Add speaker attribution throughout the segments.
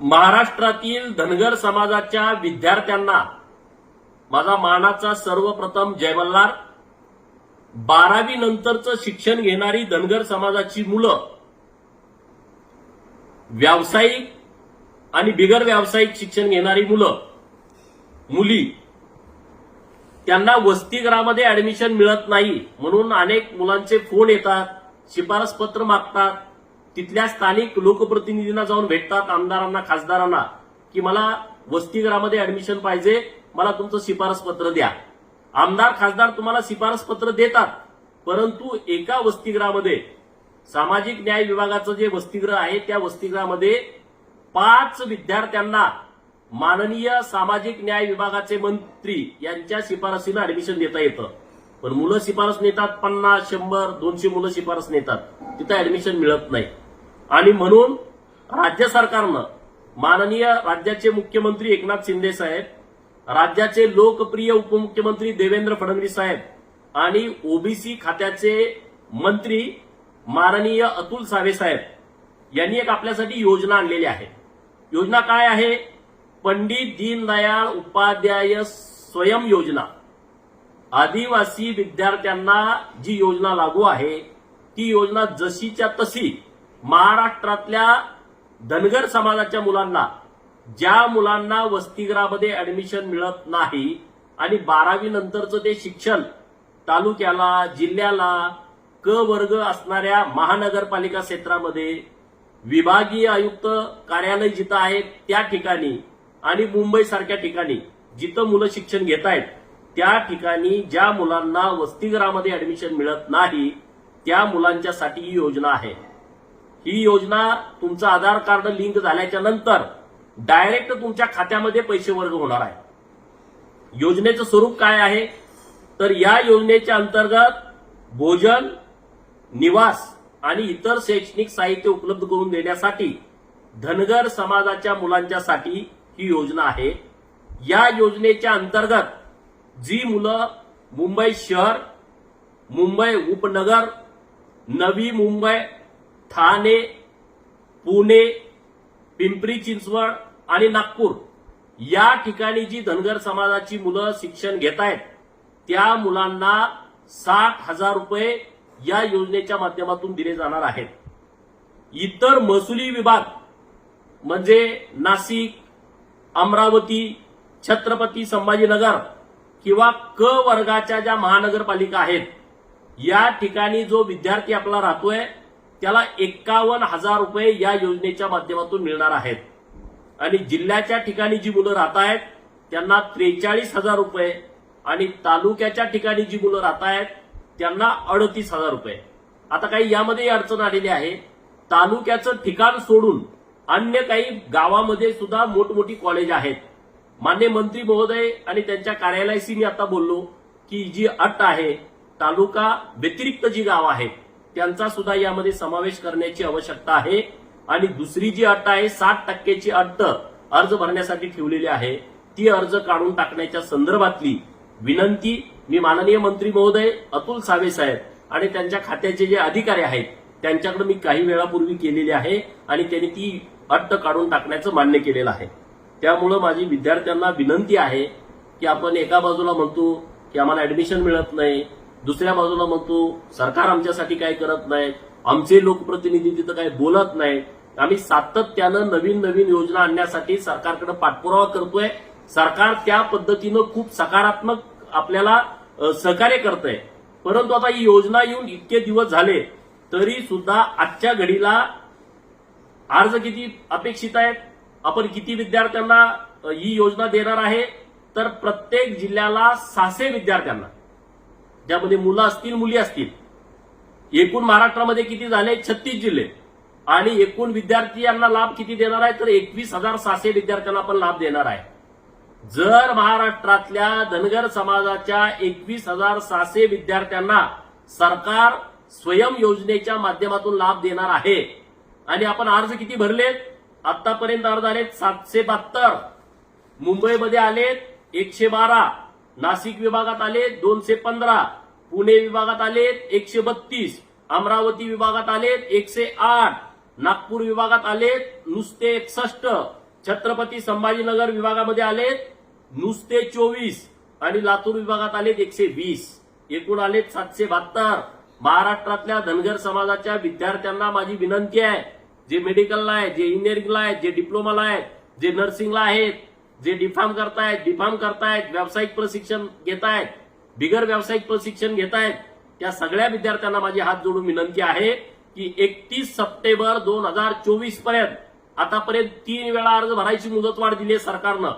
Speaker 1: महाराष्ट्रातील धनगर समाजाच्या विद्यार्थ्यांना माझा मानाचा सर्वप्रथम जय मल्हार. बारावी नंतरचं शिक्षण घेणारी धनगर समाजाची मुलं व्यावसायिक आणि बिगर व्यावसायिक शिक्षण घेणारी मुलं मुली त्यांना वसतिगृहामध्ये ऍडमिशन मिळत नाही म्हणून अनेक मुलांचे फोन येतात शिफारस पत्र मागतात तिथल्या स्थानिक लोकप्रतिनिधींना जाऊन भेटतात आमदारांना खासदारांना की मला वसतिगृहामध्ये ऍडमिशन पाहिजे मला तुमचं शिफारस पत्र द्या. आमदार खासदार तुम्हाला शिफारस पत्र देतात परंतु एका वसतिगृहामध्ये सामाजिक न्याय विभागाचं जे वसतिगृह आहे त्या वसतिगृहामध्ये पाच विद्यार्थ्यांना माननीय सामाजिक न्याय विभागाचे मंत्री यांच्या शिफारसीनं ऍडमिशन देता येतं. पण मुलं शिफारस नेतात पन्नास शंभर दोनशे मुलं शिफारस नेतात. तिथं ऍडमिशन मिळत नाही. आणि म्हणून राज्य सरकारनं माननीय राज्याचे मुख्यमंत्री एकनाथ शिंदे साहेब राज्याचे लोकप्रिय उपमुख्यमंत्री देवेंद्र फडणवीस साहेब आणि ओबीसी खात्याचे मंत्री माननीय अतुल सावे साहेब यांनी एक आपल्यासाठी योजना आणलेली आहे. योजना काय आहे? पंडित दीनदयाळ उपाध्याय स्वयं योजना. आदिवासी विद्यार्थ्यांना जी योजना लागू आहे ती योजना जशीच्या तशी महाराष्ट्रातल्या धनगर समाजाच्या मुलांना ज्या मुलांना वसतिगृहामध्ये ऍडमिशन मिळत नाही आणि बारावी नंतरचं ते शिक्षण तालुक्याला जिल्ह्याला क वर्ग असणाऱ्या महानगरपालिका क्षेत्रामध्ये विभागीय आयुक्त कार्यालय जिथं आहे त्या ठिकाणी आणि मुंबई सारख्या ठिकाणी जिथं मुलं शिक्षण घेत आहेत त्या ठिकाणी ज्या मुलांना वसतिगृहामध्ये ऍडमिशन मिळत नाही त्या मुलांच्यासाठी ही योजना आहे. ही योजना तुमचं आधार कार्ड लिंक झाल्याच्यानंतर डायरेक्ट तुमच्या खात्यामध्ये पैसे वर्ग होणार आहे. योजनेचं स्वरूप काय आहे? तर या योजनेच्या अंतर्गत भोजन निवास आणि इतर शैक्षणिक साहित्य उपलब्ध करून देण्यासाठी धनगर समाजाच्या मुलांच्यासाठी ही योजना आहे. या योजनेच्या अंतर्गत जी मुलं मुंबई शहर मुंबई उपनगर नवी मुंबई ठाणे पुणे पिंपरी चिंचवड आणि नागपूर या ठिकाणी जी धनगर समाजाची मुलं शिक्षण घेत आहेत त्या मुलांना साठ हजार रुपये या योजनेच्या माध्यमातून दिले जाणार आहेत. इतर महसुली विभाग म्हणजे नाशिक अमरावती छत्रपती संभाजीनगर किंवा क वर्गाच्या ज्या महानगरपालिका आहेत या ठिकाणी जो विद्यार्थी आपला राहतोय त्याला एक्कावन्न हजार रुपये या योजनेच्या माध्यमातून मिळणार आहेत. आणि जिल्ह्याच्या ठिकाणी जी मुलं राहत आहेत त्यांना त्रेचाळीस हजार रुपये आणि तालुक्याच्या ठिकाणी जी मुलं राहत आहेत त्यांना अडतीस हजार रुपये. आता काही यामध्ये अडचण आलेली आहे. तालुक्याचं ठिकाण सोडून अन्य काही गावामध्ये सुद्धा मोठमोठी कॉलेज आहेत. मान्य मंत्री महोदय आणि त्यांच्या कार्यालयाशी मी आता बोललो की जी अट आहे तालुका व्यतिरिक्त जी गाव आहेत त्यांचा सुद्धा यामध्ये समावेश करण्याची आवश्यकता आहे. आणि दुसरी जी अट आहे साठ टक्केची अट अर्ज भरण्यासाठी ठेवलेली आहे. ती अर्ज काढून टाकण्याच्या संदर्भातली विनंती मी माननीय मंत्री महोदय अतुल सावे साहेब आणि त्यांच्या खात्याचे जे अधिकारी आहेत त्यांच्याकडे मी काही वेळापूर्वी केलेली आहे आणि त्यांनी ती अट काढून टाकण्याचं मान्य केलेलं आहे. त्यामुळं माझी विद्यार्थ्यांना विनंती आहे की आपण एका बाजूला म्हणतो की आम्हाला ऍडमिशन मिळत नाही दुसऱ्या बाजूला म्हणतो सरकार आमच्यासाठी काय करत नाही आमचे लोकप्रतिनिधी तिथं काही बोलत नाहीत आम्ही सातत्यानं नवीन नवीन योजना आणण्यासाठी सरकारकडे पाठपुरावा करतोय. सरकार त्या पद्धतीनं खूप सकारात्मक आपल्याला सहकार्य करतंय. परंतु आता ही योजना येऊन इतके दिवस झाले तरी सुद्धा आजच्या घडीला अर्ज किती अपेक्षित आहेत? आपण किती विद्यार्थ्यांना ही योजना देणार आहे? तर प्रत्येक जिल्ह्याला सहाशे विद्यार्थ्यांना. ज्यामध्ये मुलं असतील मुली असतील. एकूण महाराष्ट्रामध्ये किती झाले? छत्तीस जिल्हे. आणि एकूण विद्यार्थी यांना लाभ किती देणार आहे? तर एकवीस हजार सहाशे विद्यार्थ्यांना पण लाभ देणार आहे. जर महाराष्ट्रातल्या धनगर समाजाच्या एकवीस हजार सहाशे विद्यार्थ्यांना सरकार स्वयं योजनेच्या माध्यमातून लाभ देणार आहे आणि आपण अर्ज किती भरलेत? आतापर्यंत अर्ज आलेत सातशे बहात्तर. मुंबईमध्ये आलेत एकशे बारा. नाशिक विभागात आले दोनशे पंधरा. पुणे विभागात आलेत एकशे बत्तीस अमरावती विभागात आलेत एकशे आठ नागपूर विभागात आलेत नुसते एकसष्ट छत्रपती संभाजीनगर विभागामध्ये आलेत नुसते चोवीस आणि लातूर विभागात आलेत एकशे वीस. एकूण आलेत सातशे बहात्तर. महाराष्ट्रातल्या धनगर समाजाच्या विद्यार्थ्यांना माझी विनंती आहे जे मेडिकलला आहेत जे इंजिनिअरिंगला आहेत जे डिप्लोमाला आहेत जे नर्सिंगला आहेत जे डिफार्म करतायत डिफार्म करतायत व्यावसायिक प्रशिक्षण घेत आहेत बिगर व्यावसायिक प्रशिक्षण घेत आहेत त्या सगळ्या विद्यार्थ्यांना माझी हात जोडून विनंती आहे की एकतीस सप्टेंबर दोन हजार चोवीसपर्यंत आतापर्यंत तीन वेळा अर्ज भरायची मुदतवाढ दिली आहे सरकारनं.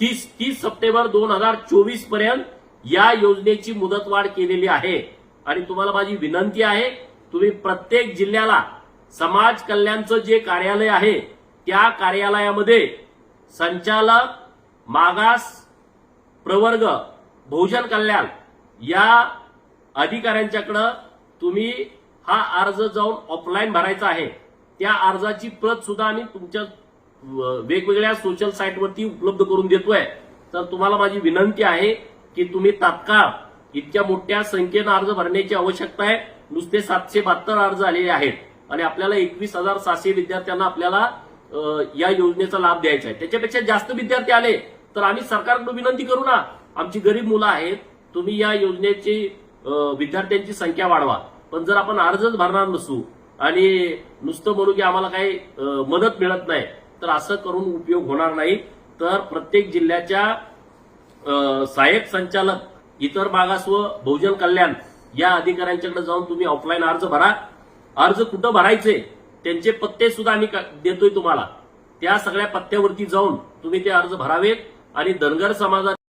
Speaker 1: तीस तीस सप्टेंबर दोन हजार चोवीसपर्यंत या योजनेची मुदतवाढ केलेली आहे. आणि तुम्हाला माझी विनंती आहे तुम्ही प्रत्येक जिल्ह्याला समाज कल्याणचं जे कार्यालय आहे त्या कार्यालयामध्ये संचालक मागास प्रवर्ग बहुजन कल्याण या अधिकाऱ्यांच्याकडं तुम्ही हा अर्ज जाऊन ऑफलाईन भरायचा आहे. त्या अर्जाची प्रत सुद्धा आम्ही तुमच्या वेगवेगळ्या सोशल साईटवरती उपलब्ध करून देतोय. तर तुम्हाला माझी विनंती आहे की तुम्ही तात्काळ इतक्या मोठ्या संख्येनं अर्ज भरण्याची आवश्यकता आहे. नुसते सातशे बहात्तर अर्ज आलेले आहेत आणि आपल्याला एकवीस हजार सहाशे विद्यार्थ्यांना आपल्याला या योजनेचा लाभ द्यायचा आहे. त्याच्यापेक्षा जास्त विद्यार्थी आले तर आम्ही सरकारकडून विनंती करू ना आमची गरीब मुलं आहेत तुम्ही या योजनेची विद्यार्थ्यांची संख्या वाढवा. पण जर आपण अर्जच भरणार नसू आणि नुसतं म्हणू की आम्हाला काही मदत मिळत नाही तर असं करून उपयोग होणार नाही. तर प्रत्येक जिल्ह्याच्या सहाय्यक संचालक इतर मागास व बहुजन कल्याण या अधिकाऱ्यांच्याकडे जाऊन तुम्ही ऑफलाईन अर्ज भरा. अर्ज कुठं भरायचे त्यांचे पत्ते सुद्धा आम्ही का- देतोय तुम्हाला. त्या सगळ्या पत्त्यावरती जाऊन तुम्ही ते अर्ज भरावेत. आणि धनगर समाजात